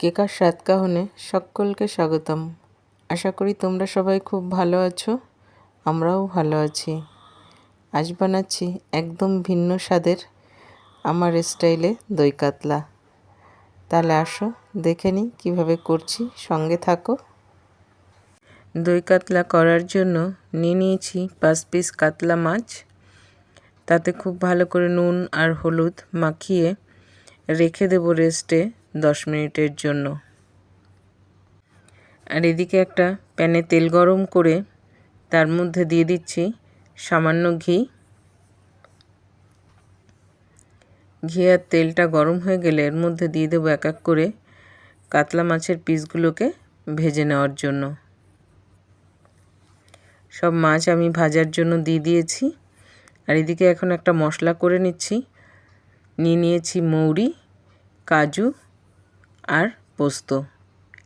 কেকার স্বাদ কাহনে সকলকে স্বাগতম। আশা করি তোমরা সবাই খুব ভালো আছো, আমরাও ভালো আছি। আজ বানাচ্ছি একদম ভিন্ন স্বাদের আমার স্টাইলে দই কাতলা। তাহলে আসো, দেখে নিই কীভাবে করছি, সঙ্গে থাকো। দই কাতলা করার জন্য নিয়ে নিয়েছি পাঁচ পিস কাতলা মাছ। তাতে খুব ভালো করে নুন আর হলুদ মাখিয়ে রেখে দেবো রেস্টে। দশ মিনিটের জন্য। আর এদিকে একটা প্যানে তেল গরম করে তার মধ্যে দিয়ে দিচ্ছি সামান্য ঘি। ঘি আর তেলটা গরম হয়ে গেলে এর মধ্যে দিয়ে দেবো এক এক করে কাতলা মাছের পিসগুলোকে ভেজে নেওয়ার জন্য। সব মাছ আমি ভাজার জন্য দিয়ে দিয়েছি। আর এদিকে এখন একটা মশলা করে নিচ্ছি। নিয়ে নিয়েছি মৌরি, কাজু আর পোস্ত।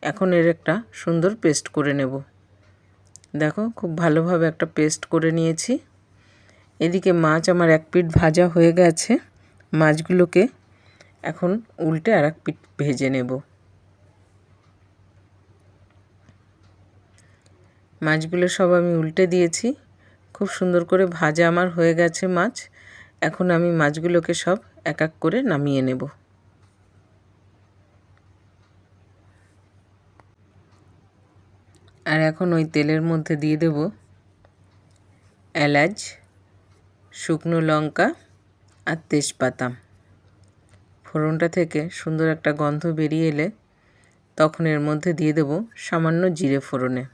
এখন এর একটা সুন্দর পেস্ট করে নেব। দেখো, খুব ভালোভাবে একটা পেস্ট করে নিয়েছি। এদিকে মাছ আমার এক পিঠ ভাজা হয়ে গেছে। মাছগুলোকে এখন উল্টে আর এক পিঠ ভেজে নেব। মাছগুলো সব আমি উল্টে দিয়েছি। খুব সুন্দর করে ভাজা আমার হয়ে গেছে মাছ। এখন আমি মাছগুলোকে সব এক এক করে নামিয়ে নেব। আর এখন ওই তেলের মধ্যে দিয়ে দেব এলাচ, শুকনো লঙ্কা আর তেজপাতা। ফোড়নটা থেকে সুন্দর একটা গন্ধ বেরিয়ে এলে তখন এর মধ্যে দিয়ে দেব সামান্য জিরে ফোড়নে।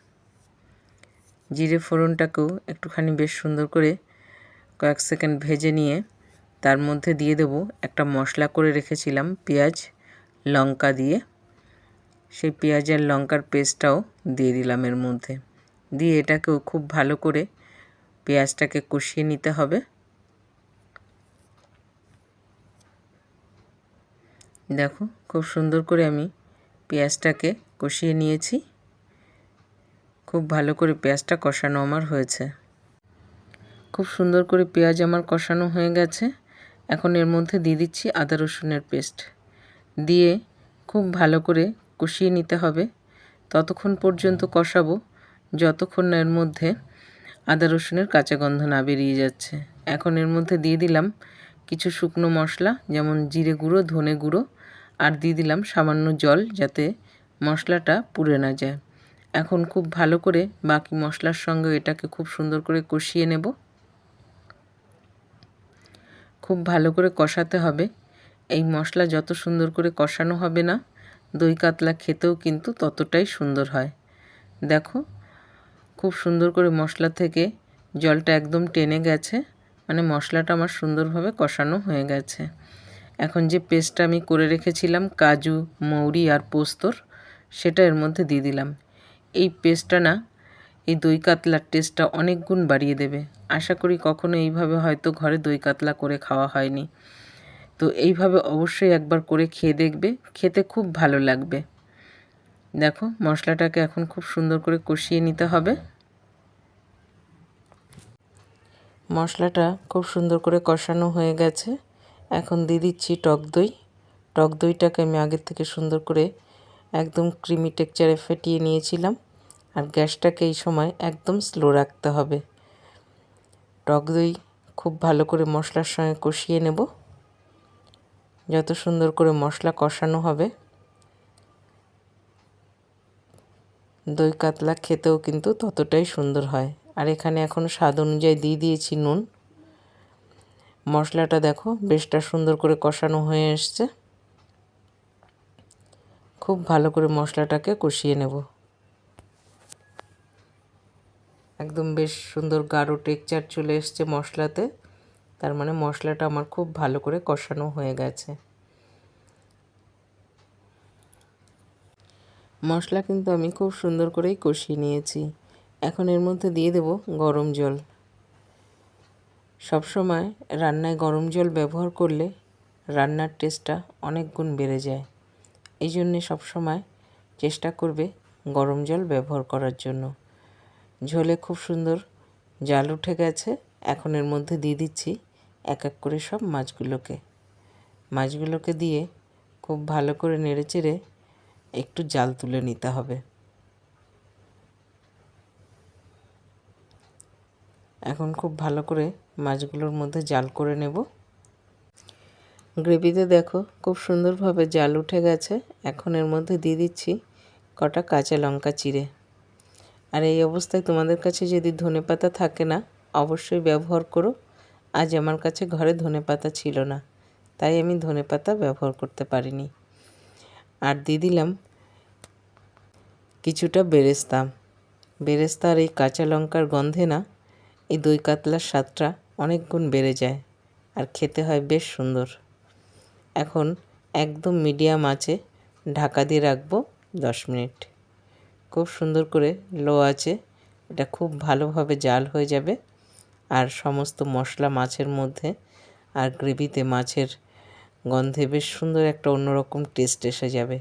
জিরে ফোড়নটাকেও একটুখানি বেশ সুন্দর করে কয়েক সেকেন্ড ভেজে নিয়ে তার মধ্যে দিয়ে দেব একটা মশলা করে রেখেছিলাম, পেঁয়াজ, লঙ্কা দিয়ে। সেই পেঁয়াজ আর লঙ্কার পেস্টটাও দিয়ে দিলাম এর মধ্যে। দিয়ে এটাকেও খুব ভালো করে পেঁয়াজটাকে কষিয়ে নিতে হবে। দেখো, খুব সুন্দর করে আমি পেঁয়াজটাকে কষিয়ে নিয়েছি। খুব ভালো করে পেঁয়াজটা কষানো আমার হয়েছে। খুব সুন্দর করে পেঁয়াজ আমার কষানো হয়ে গেছে। এখন এর মধ্যে দিয়ে দিচ্ছি আদা রসুনের পেস্ট। দিয়ে খুব ভালো করে কষিয়ে নিতে হবে। ততক্ষণ পর্যন্ত কষাবো, যতক্ষণ এর মধ্যে আদা রসুনের কাঁচা গন্ধ না বেরিয়ে যাচ্ছে। এখন এর মধ্যে দিয়ে দিলাম কিছু শুকনো মশলা, যেমন জিরে গুঁড়ো, ধনে গুঁড়ো, আর দিয়ে দিলাম সামান্য জল যাতে মশলাটা পুড়ে না যায়। এখন খুব ভালো করে বাকি মশলার সঙ্গে এটাকে খুব সুন্দর করে কষিয়ে নেব। খুব ভালো করে কষাতে হবে। এই মশলা যত সুন্দর করে কষানো হবে না দই কাতলা খেতেও কিন্তু ততটাই সুন্দর হয়। দেখো, খুব সুন্দর করে মশলা থেকে জলটা একদম টেনে গেছে। মানে মশলাটা আমার সুন্দরভাবে কষানো হয়ে গেছে। এখন যে পেস্টটা আমি করে রেখেছিলাম, কাজু, মৌরি আর পোস্তর, সেটা এর মধ্যে দিয়ে দিলাম। এই পেস্টটা না, এই দই কাতলার টেস্টটা অনেক গুণ বাড়িয়ে দেবে। আশা করি কখনো এইভাবে হয়তো ঘরে দই কাতলা করে খাওয়া হয়নি। তো এইভাবে অবশ্যই একবার করে খেয়ে দেখবে, খেতে খুব ভালো লাগবে। দেখো, মশলাটাকে এখন খুব সুন্দর করে কষিয়ে নিতে হবে। মশলাটা খুব সুন্দর করে কষানো হয়ে গেছে। এখন দিয়ে দিচ্ছি টক দই। টক দইটাকে আমি আগের থেকে সুন্দর করে একদম ক্রিমি টেক্সচারে ফেটিয়ে নিয়েছিলাম। আর গ্যাসটাকে এই সময় একদম স্লো রাখতে হবে। টক দই খুব ভালো করে মশলার সঙ্গে কষিয়ে নেব। যত সুন্দর করে মশলা কষানো হবে, দই কাতলা খেতেও কিন্তু ততটাই সুন্দর হয়। আর এখানে এখন স্বাদ অনুযায়ী দিয়ে দিয়েছি নুন। মশলাটা দেখো বেশটা সুন্দর করে কষানো হয়ে এসছে। খুব ভালো করে মশলাটাকে কষিয়ে নেব। একদম বেশ সুন্দর গাঢ় টেকচার চলে এসছে মশলাতে। তার মানে মশলাটা আমার খুব ভালো করে কষানো হয়ে গেছে। মশলা কিন্তু আমি খুব সুন্দর করেই কষিয়ে নিয়েছি। এখন এর মধ্যে দিয়ে দেব গরম জল। সবসময় রান্নায় গরম জল ব্যবহার করলে রান্নার টেস্টটা অনেক গুণ বেড়ে যায়। এই জন্যে সবসময় চেষ্টা করবে গরম জল ব্যবহার করার জন্য। ঝোলে খুব সুন্দর জাল উঠে গেছে। এখন এর মধ্যে দিয়ে দিচ্ছি এক এক করে সব মাছগুলোকে। মাছগুলোকে দিয়ে খুব ভালো করে নেড়ে চেড়ে একটু জাল তুলে নিতে হবে। এখন খুব ভালো করে মাছগুলোর মধ্যে জাল করে নেব। গ্রেভিতে দেখো খুব সুন্দরভাবে জাল উঠে গেছে। এখন এর মধ্যে দিয়ে দিচ্ছি কটা কাঁচা লঙ্কা চিড়ে। আর এই অবস্থায় তোমাদের কাছে যদি ধনে পাতা থাকে না, অবশ্যই ব্যবহার করো। আজ আমার কাছে ঘরে ধনে পাতা ছিল না, তাই আমি ধনে পাতা ব্যবহার করতে পারিনি। আর দিয়ে দিলাম কিছুটা বেরেস্তা। বেরেস্তা আর এই কাঁচা লঙ্কার গন্ধে না, এই দই কাতলার স্বাদটা অনেক গুণ বেড়ে যায় আর খেতে হয় বেশ সুন্দর। এখন একদম মিডিয়াম আছে ঢাকা দিয়ে রাখব দশ মিনিট। খুব সুন্দর করে লো আছে এটা খুব ভালোভাবে জাল হয়ে যাবে। আর সমস্ত মশলা মাছের মধ্যে আর গ্রেভিতে মাছের গন্ধে বেশ সুন্দর একটা অন্যরকম টেস্ট এসে যাবে।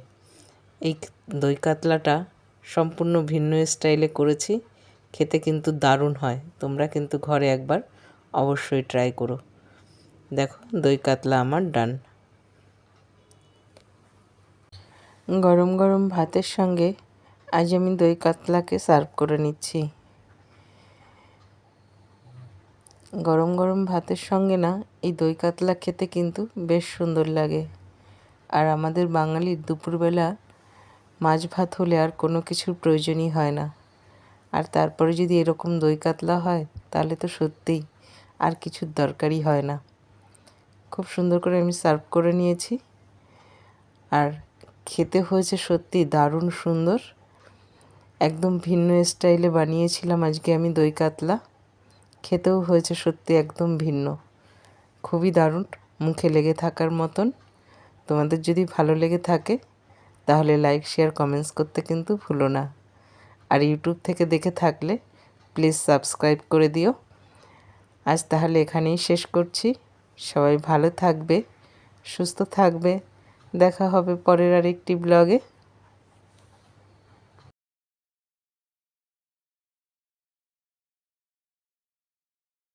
এই দই কাতলাটা সম্পূর্ণ ভিন্ন স্টাইলে করেছি, খেতে কিন্তু দারুণ হয়। তোমরা কিন্তু ঘরে একবার অবশ্যই ট্রাই করো। দেখো, দই কাতলা আমার ডান গরম গরম ভাতের সঙ্গে আজ আমি দই কাতলাকে সার্ভ করে নিচ্ছি। গরম গরম ভাতের সঙ্গে না, এই দই কাতলা খেতে কিন্তু বেশ সুন্দর লাগে। আর আমাদের বাঙালির দুপুরবেলা মাছ ভাত হলে আর কোনো কিছুর প্রয়োজনই হয় না। আর তারপরে যদি এরকম দই কাতলা হয়, তাহলে তো সত্যিই আর কিছুর দরকারই হয় না। খুব সুন্দর করে আমি সার্ভ করে নিয়েছি। আর খেতে হয়েছে সত্যি দারুণ সুন্দর। একদম ভিন্ন স্টাইলে বানিয়েছিলাম আজকে আমি দই কাতলা। খেতেও হয়েছে সত্যি একদম ভিন্ন। খুবই দারুণ, মুখে লেগে থাকার মতন। তোমাদের যদি ভালো লেগে থাকে, তাহলে লাইক শেয়ার কমেন্টস করতে কিন্তু ভুলো না। আর ইউটিউব থেকে দেখে থাকলে প্লিজ সাবস্ক্রাইব করে দিও। আজ তাহলে এখানেই শেষ করছি। সবাই ভালো থাকবে, সুস্থ থাকবে। দেখা হবে পরের আরেকটি ব্লগে